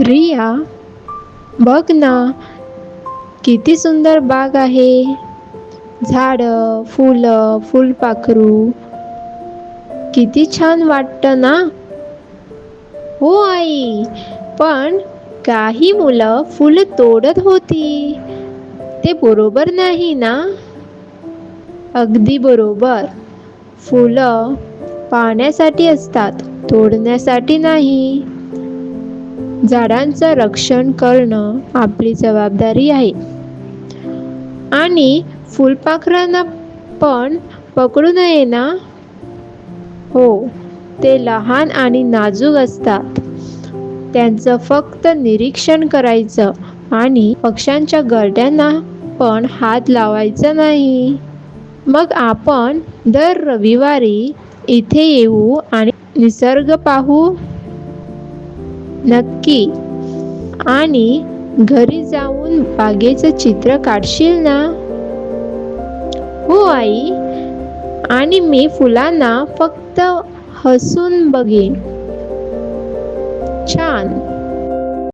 रिया बघ ना किती सुंदर बाग आहे. झाडं फुलं फुलपाखरू. किती छान वाटतं ना? हो आई पण काही मुलं फुलं तोडत होती. ते बरोबर नाही ना? अगदी बरोबर. फुलं पाहण्यासाठी असतात तोडण्यासाठी नाही. झाडांचं रक्षण करणं आपली जबाबदारी आहे. आणि फुलपाखरांना पण पकडू नये ना? हो ते लहान आणि नाजूक असतात. त्यांचं फक्त निरीक्षण करायचं आणि पक्ष्यांच्या गरड्यांना पण हात लावायचा नाही. मग आपण दर रविवारी इथे येऊ आणि निसर्ग पाहू? नक्की. आणि घरी जाऊन बागेचं चित्र काढशील ना? हो आई. आणि मी फुलांना फक्त हसून बघेन. छान.